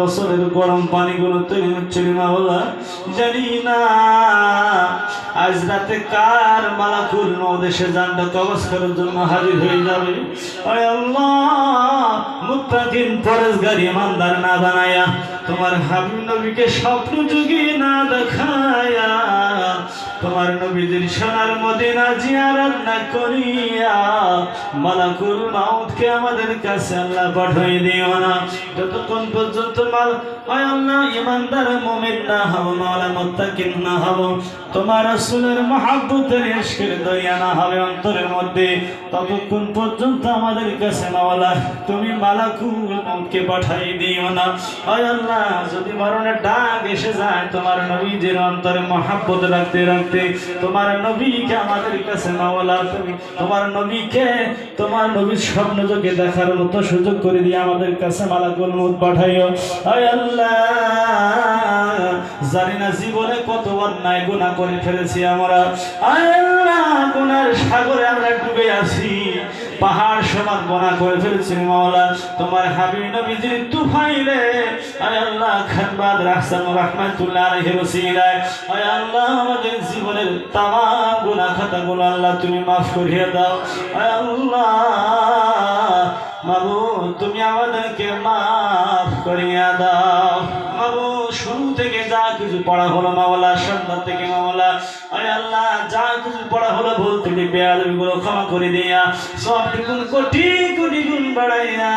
বছরের গরম পানিগুলো তৈরি হচ্ছিল মাওলা। জানি না, আজ রাতে কার মালাকুল নদেশে জানটা কবজ করার জন্য হাজির হয়ে যাবে? আয় আল্লাহ, মুত্তাকিন না বানায়া, তোমার হাবিব নবীকে স্বপ্ন যুগে না দেখায়া তোমার নবীদের সোনার মদিনা জিয়ারত না করিয়া, মালাকুল মাউতকে আমাদের কাছে আল্লাহ পাঠিয়ে দিও না। যতক্ষণ পর্যন্ত মাল আল্লাহ ইমানদার মুমিন না হব মাওলা মুত্তাকিন না হব তোমার রাসূলের মহব্বতের ইশকের দয়া না হবে অন্তরের মধ্যে, ততক্ষণ পর্যন্ত আমাদের কাছে মাওলা, তুমি মালাকুল মাউতকে পাঠিয়ে দিও না। হয় আল্লাহ, যদি মরণের ডাক এসে যায় তোমার নবীদের অন্তরে মহাব্বত রাখতে রাখতে তোমার নবীকে আমাদের কাছে মাওলা তুমি, তোমার নবীকে, তোমার নবীর স্বপ্ন যোগে দেখার মতো সুযোগ করে দিয়ে আমাদের কাছে মালাকুল মুদ পাঠাইও। আল্লাহ, জানি না জীবনে কত অন্যায় গুণা করে ফেলেছি আমরা। আল্লাহ গুনার সাগরে আমরা ডুবে আছি, পাহাড় সমান গোনা করে ফেলেছি মাওলা। তোমার হাবিব নবীজির তুফাইলে, আয় খানবাদ রাহসান রাহমাতুল্লাহ আলাইহি ওসিলায় আয় আল্লাহ, আমাদের জীবনের তামাম গুনাহ খাতাগুলো আল্লাহ তুমি মাফ করিয়ে দাও। আয় আল্লাহ, মাবু, তুমি আমাদেরকে মাফ করিয়া দাও। মাবু, শুরু থেকে যা কিছু পড়া হলো মাওলা সন্ধ্যা থেকে মাওলা। আয় আল্লাহ কিছু পড়া হলো ভুলগুলো ক্ষমা করে দিয়া সব গুণ কোটি কোটি গুণ বাড়াইয়া,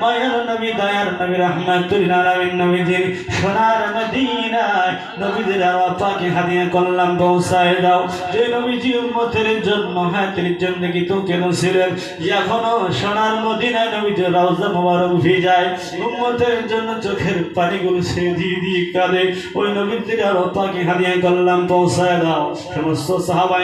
মায়ের নবী, দয়ার নবী, রহমাতুল আলামিন নবীজির সোনার মদিনায় নবীদের আপাকে হাদিয়া করলাম, পৌঁছায় দাও। যে নবীজি উম্মতের জন্য হাতের জিন্দগি তো কেন ছিলেন এখনও সোনার মদিনায় নবীদের রওজা মোবারক ভিজায়। উম্মতের জন্য চোখের পানিগুলো সে দিয়ে দিয়ে কাঁদে। ওই নবীদের আপাকে হাদিয়া করলাম, পৌঁছায় দাও। সমস্ত সাহাবাই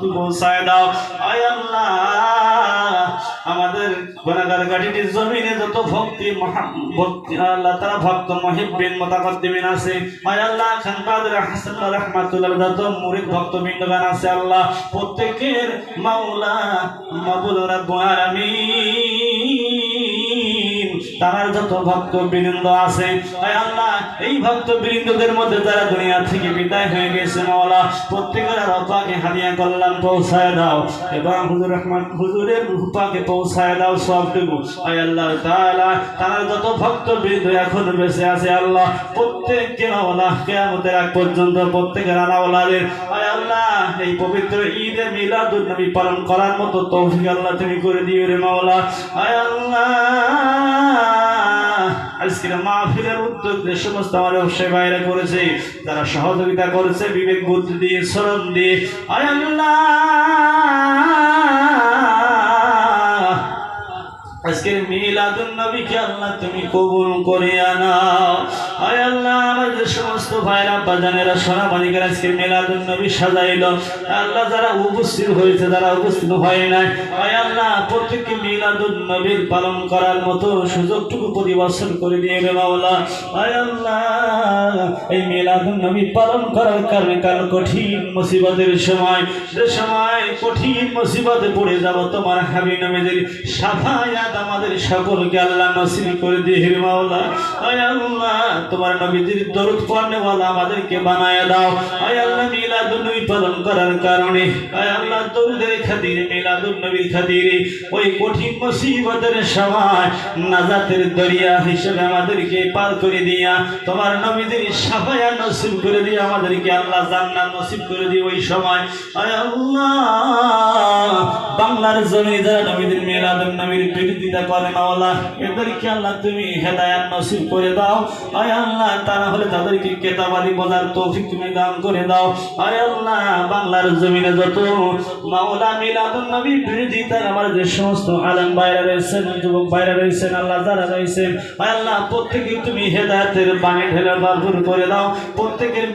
সব পৌঁছায় দাও। আয় আল্লাহ, আমাদের গোনাগার গাড়িটির জমিনে যত ভক্তি ভক্তি আল্লাহ তারা ভক্ত মহিবিন মোতাকদ্দিমিন আছে। আল্লাহ ভক্ত আছে আল্লাহ। প্রত্যেকের মাওলা মাবুদ রাব্বুল আলামিন। তার যত ভক্ত বৃন্দ আছে আল্লাহ এই ভক্ত বৃন্দদের মধ্যে যারা দুনিয়া থেকে বিদায় হয়ে গেছে, মাওলা, প্রত্যেকের রূপাকে হাদিয়া করলাম পৌঁছায় দাও এবং হুজুর রহমান, হুজুরের রূপাকে পৌঁছায় দাও সবটুকু। আয় আল্লাহ তাআলা তার যত ভক্ত বৃন্দ এখন বেঁচে আছে, আল্লাহ, প্রত্যেককে মাওলা, কিয়ামতের আগ পর্যন্ত প্রত্যেকের আলাওলাদের, আয় আল্লাহ, এই পবিত্র ঈদে মিলাদুন নবী পালন করার মতো তৌফিক আল্লাহ তুমি করে দিও রে মাওলা। আয় আল্লাহ। আজকের মাহফিলের উদ্যোগ যে সমস্ত আমার ব্যবসায়ী বাইরে করেছে তারা সহযোগিতা করেছে, বিবেক বুদ্ধি দিয়ে, শ্রম দিয়ে। আল্লাহ! আজকের মিলাদুন নবীকে আল্লাহ তুমি কবুল করে আনাও আয় আল্লাহ, আমাদের সমস্ত ভাইরা, বাজানেরা সোনা মানিকের আজকের মিলাদুন নবী সাজাইল আল্লাহ, যারা উপস্থিত হয়েছে, যারা উপস্থিত হয় নাই আয় আল্লাহ, প্রত্যেককে মিলাদুন নবীর পালন করার মতো সুযোগটুকু প্রতি বছর করে দিয়ে রে মাওলা। আল্লাহ, এই মিলাদুন নবী পালন করার কারণে কাল কঠিন মুসিবতের সময়, যে সময় কঠিন মুসিবতে পড়ে যাব, তোমার হাবি নবীদের সাফায়াত আমাদের সকলকে আল্লাহ নসিব করে দিয়ে হে মাওলা। আয় আল্লাহ তোমার নবীদের দরুদ পড়নেওয়ালা আমাদেরকে বানায় দাও। আয় আল্লাহ মিলাদুন নবী পালন করার কারণে, আয় আল্লাহ দরুদের খাতিরে, মিলাদুন নবীর খাতিরে ওই কঠিন মুসিবতের সময় নাজাতের দরিয়া হিসেবে আমাদেরকে পার করে দিয়া, তোমার নবীদের সাফায়া নসিব করে দিয়ে আমাদেরকে আল্লাহ জান্নাত নসিব করে দিয়ে ওই সময়, আয় আল্লাহ, বাংলার জমি যারা নবীদের মিলাদুন নবীর বিরোধিতা করে মাওলা এদেরকে আল্লাহ তুমি হেদায়াত নসিব করে দাও। আয় আল্লাহ তারা হলে তাদেরকে কেতাবাদি বলার তৌফিক তুমি দান করে দাও। আরে আল্লাহ, বাংলার জমিনে যত মাওলা মিলাদুন নবী বিরোধিতার আমার যে সমস্ত আলম বাইরে রয়েছেন, যুবক বাইরে রয়েছেন, আল্লাহ যারা রয়েছেন আল্লাহ প্রত্যেকে তুমি হেদায়তের বাণী ঢেলে ভরপুর করে দাও। প্রত্যেকের